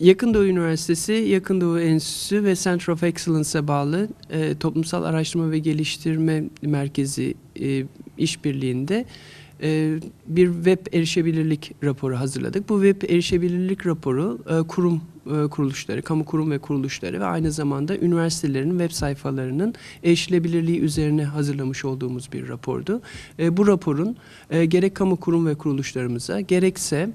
Yakın Doğu Üniversitesi, Yakın Doğu Enstitüsü ve Center of Excellence'a bağlı e, Toplumsal Araştırma ve Geliştirme Merkezi e, işbirliğinde e, bir web erişebilirlik raporu hazırladık. Bu web erişebilirlik raporu e, kurum e, kuruluşları, kamu kurum ve kuruluşları ve aynı zamanda üniversitelerin web sayfalarının erişilebilirliği üzerine hazırlamış olduğumuz bir rapordu. E, bu raporun e, gerek kamu kurum ve kuruluşlarımıza gerekse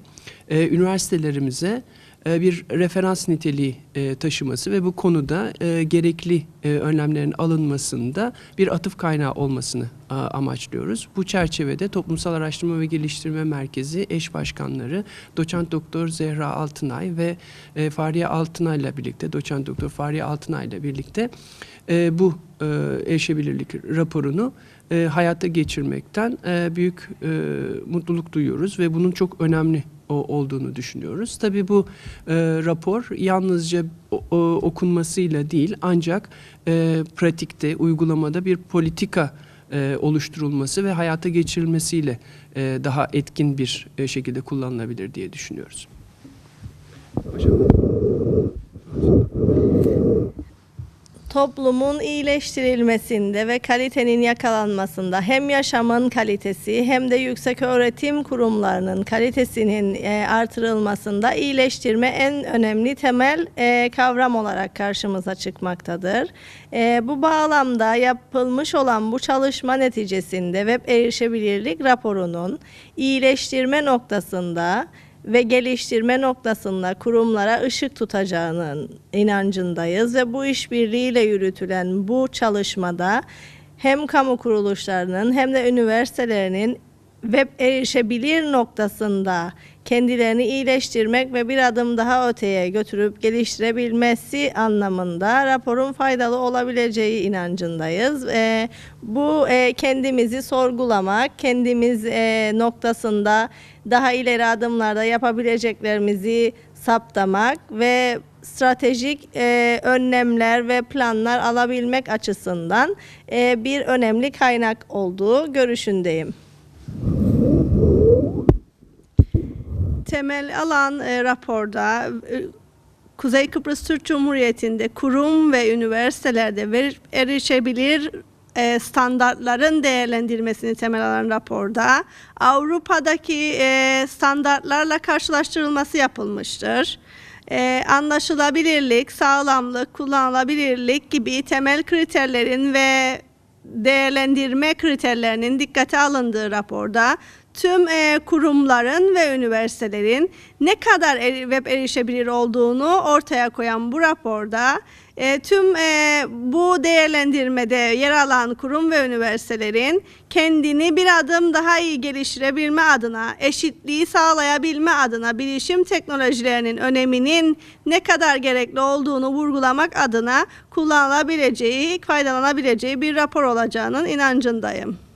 e, üniversitelerimize bir referans niteliği e, taşıması ve bu konuda e, gerekli e, önlemlerin alınmasında bir atıf kaynağı olmasını amaçlıyoruz. Bu çerçevede Toplumsal Araştırma ve Geliştirme Merkezi eş başkanları Doçent Doktor Zehra Altınay ve e, Fahriye Altınay ile birlikte Doçent Doktor Fahriye Altınay ile birlikte e, bu e, erişebilirlik raporunu e, hayata geçirmekten e, büyük e, mutluluk duyuyoruz ve bunun çok önemli olduğunu düşünüyoruz. Tabii bu e, rapor yalnızca o, okunmasıyla değil ancak e, pratikte, uygulamada bir politika e, oluşturulması ve hayata geçirilmesiyle e, daha etkin bir e, şekilde kullanılabilir diye düşünüyoruz. Toplumun iyileştirilmesinde ve kalitenin yakalanmasında hem yaşamın kalitesi hem de yüksek öğretim kurumlarının kalitesinin e, artırılmasında iyileştirme en önemli temel e, kavram olarak karşımıza çıkmaktadır. E, bu bağlamda yapılmış olan bu çalışma neticesinde web erişebilirlik raporunun iyileştirme noktasında ve geliştirme noktasında kurumlara ışık tutacağının inancındayız ve bu işbirliğiyle yürütülen bu çalışmada hem kamu kuruluşlarının hem de üniversitelerinin web erişebilir noktasında kendilerini iyileştirmek ve bir adım daha öteye götürüp geliştirebilmesi anlamında raporun faydalı olabileceği inancındayız. Ee, bu e, kendimizi sorgulamak, kendimiz e, noktasında daha ileri adımlarda yapabileceklerimizi saptamak ve stratejik e, önlemler ve planlar alabilmek açısından e, bir önemli kaynak olduğu görüşündeyim. Temel alan e, raporda e, Kuzey Kıbrıs Türk Cumhuriyeti'nde kurum ve üniversitelerde ver, erişebilir e, standartların değerlendirmesini temel alan raporda Avrupa'daki e, standartlarla karşılaştırılması yapılmıştır. E, anlaşılabilirlik, sağlamlık, kullanılabilirlik gibi temel kriterlerin ve değerlendirme kriterlerinin dikkate alındığı raporda tüm e, kurumların ve üniversitelerin ne kadar er- web erişebilir olduğunu ortaya koyan bu raporda e, tüm e, bu değerlendirmede yer alan kurum ve üniversitelerin kendini bir adım daha iyi geliştirebilme adına, eşitliği sağlayabilme adına bilişim teknolojilerinin öneminin ne kadar gerekli olduğunu vurgulamak adına kullanılabileceği, faydalanabileceği bir rapor olacağının inancındayım.